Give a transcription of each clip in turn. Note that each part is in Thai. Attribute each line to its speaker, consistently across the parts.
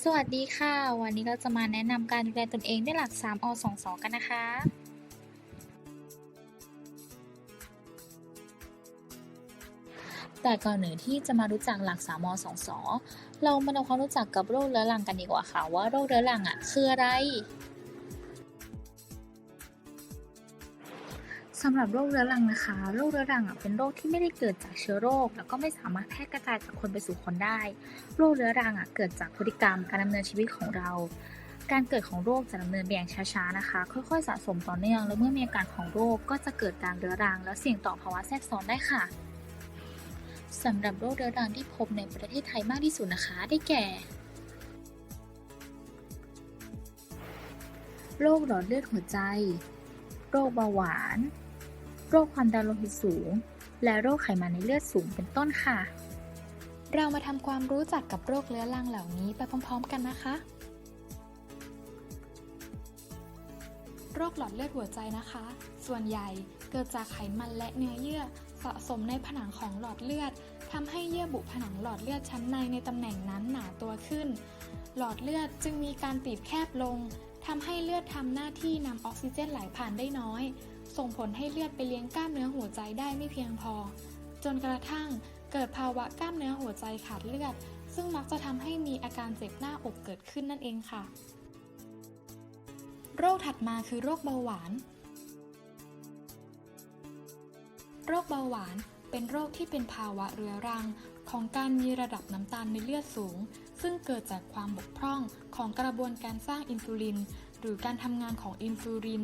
Speaker 1: สวัสดีค่ะ วันนี้เราจะมาแนะนำการดูแลตนเองด้วยหลัก 3 อ 2 2 กันนะคะ แต่ก่อนหนึ่งที่จะมารู้จักหลัก 3 อ 2 2 เรามาทำความรู้จักกับโรคเรื้อรังกันดีกว่าค่ะ ว่าโรคเรื้อรังอะคืออะไร สำหรับโรคเรื้อรังนะคะ โรคเรื้อรังเป็นโรคที่ไม่ได้เกิดจากเชื้อโรค แล้วก็ไม่สามารถแพร่กระจายจากคนไปสู่คนได้ โรคเรื้อรังเกิดจากพฤติกรรมการดำเนินชีวิตของเรา การเกิดของโรคจะดำเนินไปอย่างช้าๆนะคะ ค่อยๆ สะสมต่อเนื่อง แล้วเมื่อมีอาการของโรคก็จะเกิดการเรื้อรัง และเสี่ยงต่อภาวะแทรกซ้อนได้ค่ะสำหรับโรคเรื้อรังที่พบในประเทศไทยมากที่สุดนะคะ ได้แก่ โรคหลอดเลือดหัวใจ โรคเบาหวาน โรคความดันโลหิตสูง และโรคไขมันในเลือดสูงเป็นต้นค่ะ เรามาทำความรู้จักกับโรคเรื้อรังเหล่านี้ไปพร้อม ๆ กันนะคะ
Speaker 2: โรคหลอดเลือดหัวใจนะคะ ส่วนใหญ่เกิดจากไขมันและเนื้อเยื่อสะสมในผนังของหลอดเลือดทำให้เยื่อบุผนังหลอดเลือดชั้นในในตำแหน่งนั้นหนาตัวขึ้น หลอดเลือดจึงมีการตีบแคบลงทำให้เลือดทำหน้าที่นำออกซิเจนไหลผ่านได้น้อย ส่งผลให้เลือดไปเลี้ยงกล้ามเนื้อหัวใจได้ไม่เพียงพอ จนกระทั่งเกิดภาวะกล้ามเนื้อหัวใจขาดเลือด ซึ่งมักจะทำให้มีอาการเจ็บหน้าอกเกิดขึ้นนั่นเองค่ะ โรคถัดมาคือโรคเบาหวาน โรคเบาหวานเป็นโรคที่เป็นภาวะเรื้อรังของการมีระดับน้ำตาลในเลือดสูง ซึ่งเกิดจากความบกพร่องของกระบวนการสร้างอินซูลิน หรือการทำงานของอินซูลิน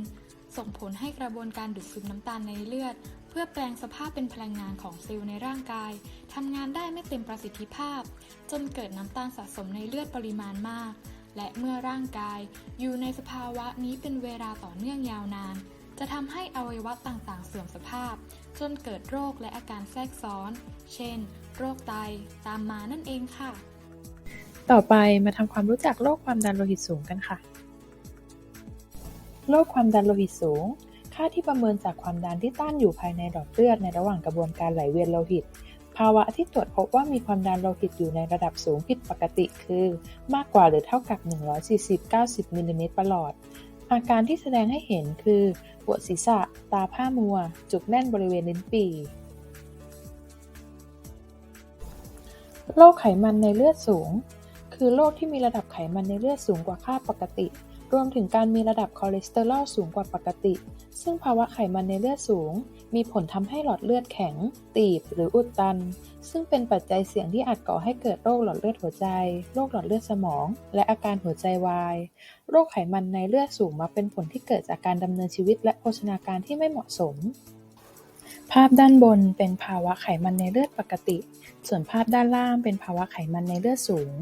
Speaker 2: ส่งผลให้กระบวนการดูดซึมน้ำตาลในเลือด เพื่อแปลงสภาพเป็นพลังงานของเซลล์ในร่างกายทำงานได้ไม่เต็มประสิทธิภาพ จนเกิดน้ำตาลสะสมในเลือดปริมาณมาก และเมื่อร่างกาย อยู่ในสภาวะนี้เป็นเวลาต่อเนื่องยาวนาน จะทำให้อวัยวะต่างๆ เสื่อมสภาพ จนเกิดโรคและอาการแทรกซ้อน เช่น โรคไตตามมานั่นเองค่ะ
Speaker 3: ต่อไปมาทำความรู้จักโรคความดันโลหิตสูงกันค่ะ โรคความดันโลหิตสูง ค่าที่ประเมินจากความดันที่ต้านอยู่ภายในหลอดเลือดในระหว่างกระบวนการไหลเวียนโลหิต ภาวะที่ตรวจพบว่ามีความดันโลหิตอยู่ในระดับสูงผิดปกติคือ มากกว่าหรือเท่ากับ 140-90 มิลลิเมตรประหลอด อาการที่แสดงให้เห็นคือปวดศีรษะ ตาผ้ามัว จุกแน่นบริเวณลิ้นปี่ โรคไขมันในเลือดสูง คือโรคที่มีระดับไขมันในเลือดสูงกว่าค่าปกติ รวมถึงการมีระดับคอเลสเตอรอลสูงกว่าปกติ ซึ่งภาวะไขมันในเลือดสูง มีผลทำให้หลอดเลือดแข็ง ตีบหรืออุดตัน ซึ่งเป็นปัจจัยเสี่ยงที่อาจก่อให้เกิดโรคหลอดเลือดหัวใจ โรคหลอดเลือดสมอง และอาการหัวใจวาย โรคไขมันในเลือดสูงมาเป็นผลที่เกิดจากการดำเนินชีวิต และโภชนาการที่ไม่เหมาะสม ภาพด้านบนเป็นภาวะไขมันในเลือดปกติ ส่วนภาพด้านล่างเป็นภาวะไขมันในเลือดสูง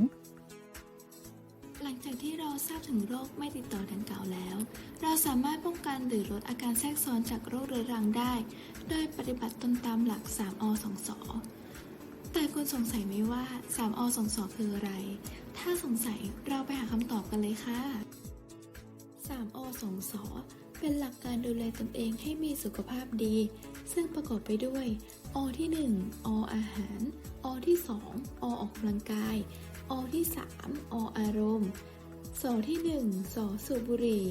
Speaker 4: ที่เราทราบถึงโรคไม่ติดต่อดังกล่าวแล้ว เราสามารถป้องกันหรือลดอาการแทรกซ้อนจากโรคเรื้อรังได้ โดยปฏิบัติตนตามหลัก 3อ2สแต่คุณสงสัยไหมว่า 3อ2สคืออะไร ถ้าสงสัยเราไปหาคำตอบกันเลยค่ะ 3อ2สเป็นหลักการดูแลตนเองให้มีสุขภาพดี ซึ่งประกอบไปด้วย อที่1ออาหาร อที่ 2 อออกกำลังกาย อที่ 3 ออารมณ์ สอที่ 1สอสูบบุหรี่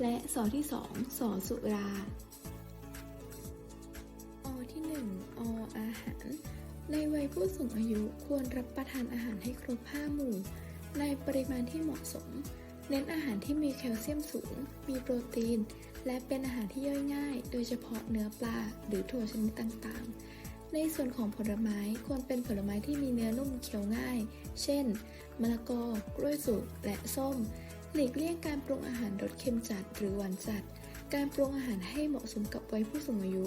Speaker 4: และสอที่ 2สอสุราอที่ 1ออาหาร ในวัยผู้สูงอายุควรรับประทานอาหารให้ครบ5หมู่ ในปริมาณที่เหมาะสม เน้นอาหารที่มีแคลเซียมสูง มีโปรตีน และเป็นอาหารที่ย่อยง่าย โดยเฉพาะเนื้อปลาหรือถั่วชนิดต่างๆ ในส่วนของผลไม้ควรเป็นผลไม้ที่มีเนื้อนุ่มเคี้ยวง่าย เช่น มะละกอ กล้วยสุก และส้ม หลีกเลี่ยงการปรุงอาหารรสเค็มจัดหรือหวานจัด การปรุงอาหารให้เหมาะสมกับวัยผู้สูงอายุ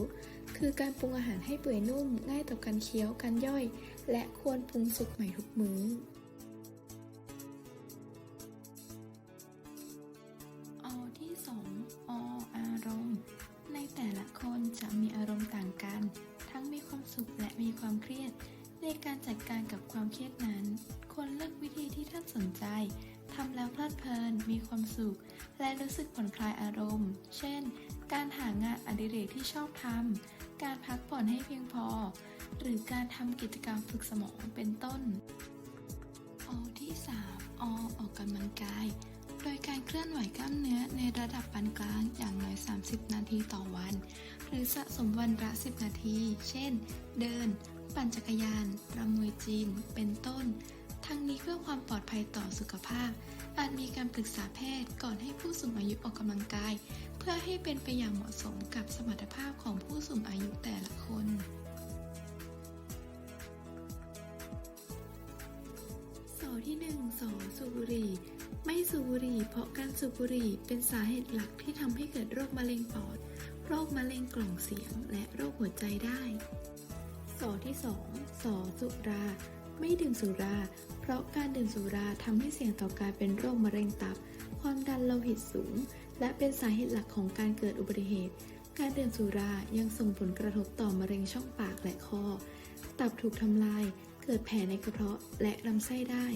Speaker 4: คือการปรุงอาหารให้เปื่อยนุ่ม ง่ายต่อการเคี้ยว การย่อย และควรปรุงสุกใหม่ทุกมื้ออ ในการจัดการกับความเครียดนั้น ควรเลือกวิธีที่ท่านสนใจทำแล้วเพลิดเพลิน มีความสุข และรู้สึกผ่อนคลายอารมณ์ เช่น การหางานอดิเรกที่ชอบทำ การพักผ่อนให้เพียงพอ หรือการทำกิจกรรมฝึกสมองเป็นต้นอที่ 3 ออออกกำลังกาย โดยการเคลื่อนไหวกล้ามเนื้อในระดับปานกลางอย่างน้อย 30 นาทีต่อวัน หรือสะสมวันละ 10 นาที เช่น เดิน ปั่นจักรยานรำมวยจีน เป็นต้น ทั้งนี้เพื่อความปลอดภัยต่อสุขภาพ อาจมีการปรึกษาแพทย์ก่อนให้ผู้สูงอายุออกกำลังกาย เพื่อให้เป็นไปอย่างเหมาะสมกับสมรรถภาพของผู้สูงอายุแต่ละคนสอที่1สอสูบบุหรี่ไม่สูบบุหรี่เพราะการสูบบุหรี่เป็นสาเหตุหลักที่ทำให้เกิดโรคมะเร็งปอด โรคมะเร็งกล่องเสียง และโรคหัวใจได้ สอที่2สอสุรา ไม่ดื่มสุรา เพราะการดื่มสุราทำให้เสี่ยงต่อการเป็นโรคมะเร็งตับ ความดันโลหิตสูง และเป็นสาเหตุหลักของการเกิดอุบัติเหตุ การดื่มสุรายังส่งผลกระทบต่อมะเร็งช่องปากและคอ ตับถูกทำลาย เกิดแผลในกระเพาะและลำไส้ได้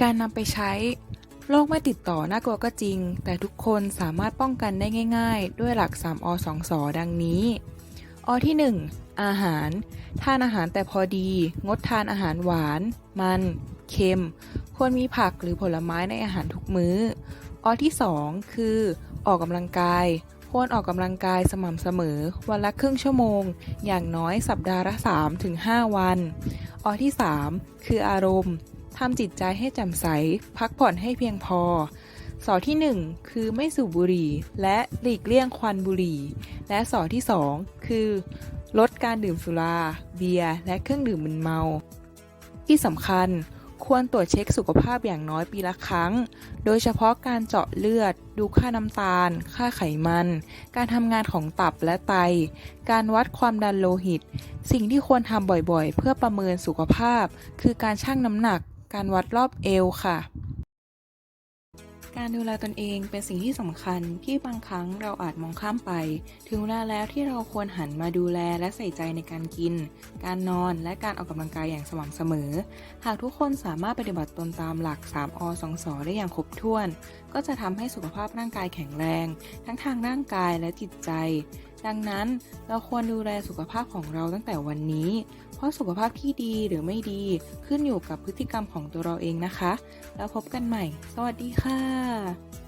Speaker 5: การนำไปใช้ โรคไม่ติดต่อน่ากลัวก็จริง แต่ทุกคนสามารถป้องกันได้ง่าย ๆ ด้วยหลัก 3 อ 2 สอดังนี้อที่ 1 อาหาร ทานอาหารแต่พอดี งดทานอาหารหวาน มัน เค็ม ควรมีผักหรือผลไม้ในอาหารทุกมื้อ อที่ 2 คือ ออกกำลังกาย ควรออกกำลังกายสม่ำเสมอ วันละครึ่งชั่วโมง อย่างน้อยสัปดาห์ละ3-5 วัน อที่ 3 คืออารมณ์ ทำจิตใจให้แจ่มใส พักผ่อนให้เพียงพอ สอที่ 1 คือไม่สูบบุหรี่ และหลีกเลี่ยงควันบุหรี่ และสอที่ 2 คือ ลดการดื่มสุรา เบียร์และเครื่องดื่มมึนเมา ที่สำคัญควรตรวจเช็คสุขภาพอย่างน้อยปีละครั้ง โดยเฉพาะการเจาะเลือด ดูค่าน้ำตาล ค่าไขมัน การทำงานของตับและไต การวัดความดันโลหิต สิ่งที่ควรทำบ่อยๆ เพื่อประเมินสุขภาพ คือการชั่งน้ำหนัก การวัดรอบเอวค่ะ การดูแลตนเองเป็นสิ่งที่สำคัญที่บางครั้งเราอาจมองข้ามไป ถึงเวลาแล้วที่เราควรหันมาดูแลและใส่ใจในการกิน การนอนและการออกกำลังกายอย่างสม่ำเสมอ หากทุกคนสามารถปฏิบัติตนตามหลัก 3 อ 2สอได้อย่างครบถ้วน ก็จะทำให้สุขภาพร่างกายแข็งแรง ทั้งทางร่างกายและจิตใจดังนั้นเราควรดูแลสุขภาพของเราตั้งแต่วันนี้ เพราะสุขภาพที่ดีหรือไม่ดีขึ้นอยู่กับพฤติกรรมของตัวเราเองนะคะ แล้วพบกันใหม่ สวัสดีค่ะ